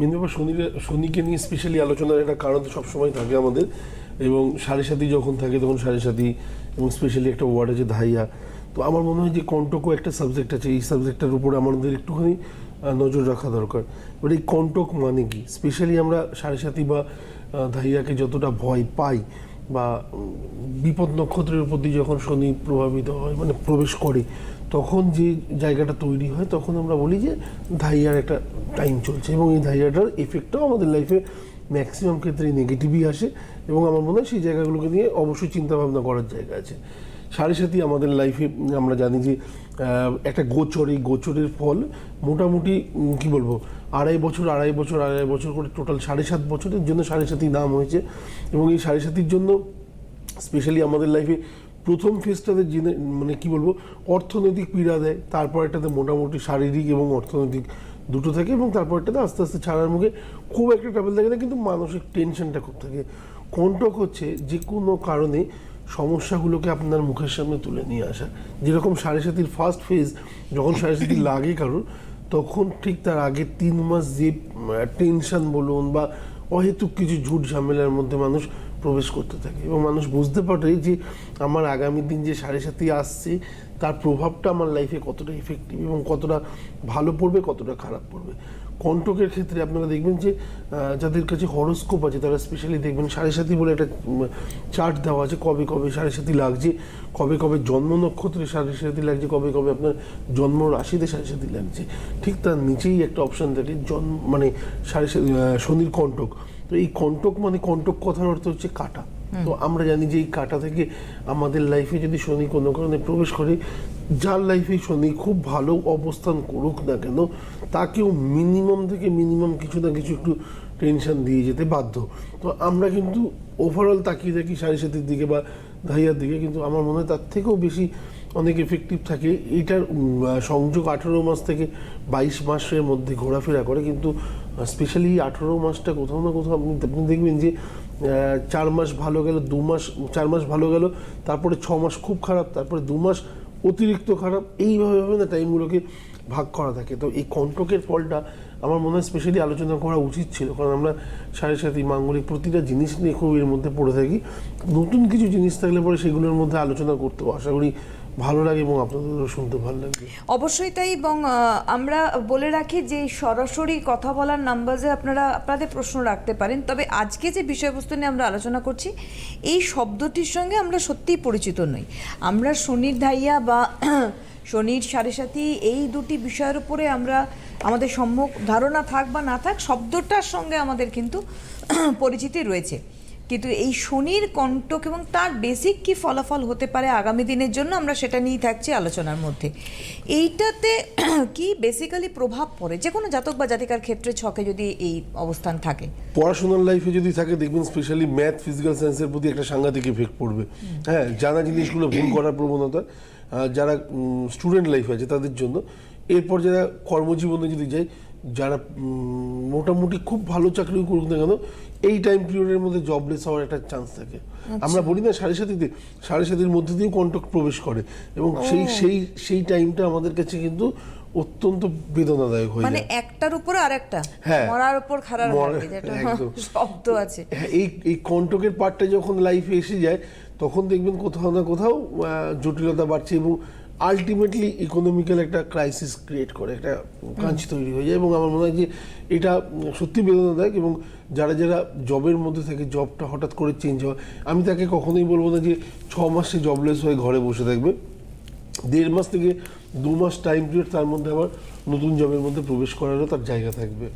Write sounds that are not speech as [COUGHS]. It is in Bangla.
মেন ব্যাপার শনি শনিকে নিয়ে স্পেশালি আলোচনার একটা কারণ তো সবসময় থাকে আমাদের। এবং সাড়ে সাথী যখন থাকে তখন সাড়ে সাথী এবং স্পেশালি একটা ওয়ার্ড আছে ধাইয়া। তো আমার মনে হয় যে কন্টকও একটা সাবজেক্ট আছে, এই সাবজেক্টটার উপরে আমাদের একটুখানি নজর রাখা দরকার। এবার এই কন্টক মানে কি? স্পেশালি আমরা সাড়ে সাথী বা ধাইয়াকে যতটা ভয় পাই বা বিপদ নক্ষত্রের উপর দিয়ে যখন শনি প্রভাবিত হয় মানে প্রবেশ করে, তখন যে জায়গাটা তৈরি হয়, তখন আমরা বলি যে ধাইয়ার একটা টাইম চলছে এবং এই ধাইয়াটার এফেক্টটাও আমাদের লাইফে ম্যাক্সিমাম ক্ষেত্রে নেগেটিভই আসে এবং আমার মনে হয় সেই জায়গাগুলোকে নিয়ে অবশ্যই চিন্তাভাবনা করার জায়গা আছে। সাড়ে সাথে আমাদের লাইফে আমরা জানি যে একটা গোচর, এই গোচরের ফল মোটামুটি কি বলব, আড়াই বছর আড়াই বছর আড়াই বছর করে টোটাল সাড়ে সাত বছরের জন্য সাড়ে সাতই নাম হয়েছে। এবং এই সাড়ে সাতির জন্য স্পেশালি আমাদের লাইফে প্রথম ফেজটাতে জেনে মানে কি বলব, অর্থনৈতিক পীড়া দেয় তারপর এটাতে মোটামুটি শারীরিক এবং অর্থনৈতিক দুটো থাকে এবং তারপরটাতে আস্তে আস্তে ছাড়ার মুখে খুব একটা ট্রাভেল থাকে না, কিন্তু মানসিক টেনশনটা খুব থাকে। কন্টক হচ্ছে যে কোনো কারণে সমস্যাগুলোকে আপনার মুখের সামনে তুলে নিয়ে আসা। যেরকম সাড়ে সাতির ফার্স্ট ফেজ যখন সাড়ে সাতি [COUGHS] লাগে কারোর তখন ঠিক তার আগে তিন মাস যে টেনশন বলুন বা অহেতুক কিছু ঝুট ঝামেলার মধ্যে মানুষ প্রবেশ করতে থাকে এবং মানুষ বুঝতে পারে যে আমার আগামী দিন যে সাড়ে সাথে আসছে, তার প্রভাবটা আমার লাইফে কতটা ইফেক্টিভ এবং কতটা ভালো পড়বে, কতটা খারাপ পড়বে। কন্টকের ক্ষেত্রে আপনারা দেখবেন যে যাদের কাছে হরস্কোপ আছে, তারা স্পেশালি দেখবেন সাড়ে সাথী বলে একটা চার্ট দেওয়া আছে, কবে কবে সাড়ে সাথী লাগছে, কবে কবে জন্ম নক্ষত্রে সাড়ে সাথী লাগছে, কবে কবে আপনার জন্ম রাশিতে সাড়ে সাথী লাগছে। ঠিক তার নিচেই একটা অপশন থাকে জন্ম মানে সাড়ে শনির কণ্টক। তো এই কণ্টক মানে কণ্টক কথার অর্থ হচ্ছে কাটা। তো আমরা জানি যে এই কাটা থেকে আমাদের লাইফে যদি শনি কোনো কারণে প্রবেশ করে যার লাইফে শনি খুব ভালো অবস্থান করুক না কেন তাকেও মিনিমাম থেকে মিনিমাম কিছু না কিছু একটু টেনশন দিয়ে যেতে বাধ্য। তো আমরা কিন্তু ওভারঅল তাকিয়ে থাকি সাড়ে সাতের দিকে বা ধাইয়ার দিকে কিন্তু আমার মনে হয় তার থেকেও বেশি অনেক এফেক্টিভ থাকে। এটার সংযোগ আঠেরো মাস থেকে বাইশ মাসের মধ্যে ঘোরাফেরা করে। কিন্তু স্পেশালি আঠেরো মাসটা কোথাও না কোথাও আপনি আপনি দেখবেন যে চার মাস ভালো গেল, দু মাস, চার মাস ভালো গেল, তারপরে ছ মাস খুব খারাপ, তারপরে দু মাস অতিরিক্ত খারাপ, এইভাবে ভাবে না টাইমগুলোকে ভাগ করা থাকে। তো এই কণ্টকের ফলটা আমার মনে হয় স্পেশালি আলোচনা করা উচিত ছিল। কারণ আমরা সাড়ে সাথে মাঙ্গলিক প্রতিটা জিনিস নিয়ে খুব এর মধ্যে পড়ে থাকি। নতুন কিছু জিনিস থাকলে পরে সেগুলোর মধ্যে আলোচনা করতেও আশা করি ভালো লাগে এবং আপনাদেরও শুনতে ভালো লাগবে অবশ্যই তাই এবং আমরা বলে রাখি যে সরাসরি কথা বলার নাম্বারে আপনারা আপনাদের প্রশ্ন রাখতে পারেন। তবে আজকে যে বিষয়বস্তু নিয়ে আমরা আলোচনা করছি, এই শব্দটির সঙ্গে আমরা সত্যিই পরিচিত নই। আমরা শনির ধাইয়া বা [CLEARS THROAT] শনির সাড়ে সাথী, এই দুটি বিষয়ের উপরে আমরা আমাদের সম্মুখ ধারণা থাক বা না থাক, শব্দটার সঙ্গে আমাদের কিন্তু [CLEARS THROAT] পরিচিতি রয়েছে। কিন্তু এই শনির কণ্টক এবং তার বেসিক কি ফলাফল হতে পারে আগামী দিনের জন্য আমরা সেটা নিয়েই থাকছি আলোচনার মধ্যে। এইটাতে [CLEARS THROAT] কি বেসিক্যালি প্রভাব পড়ে? যে কোনো জাতক বা জাতিকার ক্ষেত্রে ছকে যদি এই অবস্থান থাকে। পড়াশোনার লাইফে যদি থাকে, দেখবেন স্পেশালি ম্যাথ ফিজিক্যাল সায়েন্সের প্রতি একটা সাংঘাতিক এফেক্ট পড়বে। হ্যাঁ জানা জিনিসগুলো ভুল করার প্রবণতা যারা স্টুডেন্ট লাইফ আছে তাদের জন্য। এরপর যারা কর্মজীবনে যদি যায় মোটামুটি খুব ভালো চাকরি করুক না কেন এই টাইম পিরিয়ডের মধ্যে জবলেস হওয়ার একটা চান্স থাকে। আমরা বলি না সাড়ে সাথীতে সাড়ে সাতির মধ্যে দিয়েও কন্ট্যাক্ট প্রবেশ করে এবং সেই সেই সেই টাইমটা আমাদের কাছে কিন্তু অত্যন্ত বেদনাদায়ক হয়ে মানে একটার উপরে আরেকটা হ্যাঁ। মরার উপর খারাপ শব্দ আছে। হ্যাঁ, এই এই কন্টকের পার্টটা যখন লাইফে এসে যায় তখন দেখবেন কোথাও না কোথাও জটিলতা বাড়ছে এবং আলটিমেটলি ইকোনমিক্যাল একটা ক্রাইসিস ক্রিয়েট করে একটা কাঞ্চি তৈরি হয়ে যায় এবং আমার মনে হয় যে এটা সত্যি বেদনাদায়ক এবং যারা যারা জবের মধ্যে থেকে জবটা হঠাৎ করে চেঞ্জ হয় আমি তাকে কখনোই বলব না যে ছ মাসে জবলেস হয়ে ঘরে বসে থাকবে। দেড় মাস থেকে দু মাস টাইম পিরিয়ড তার মধ্যে আবার নতুন জবের মধ্যে প্রবেশ করারও তার জায়গা থাকবে।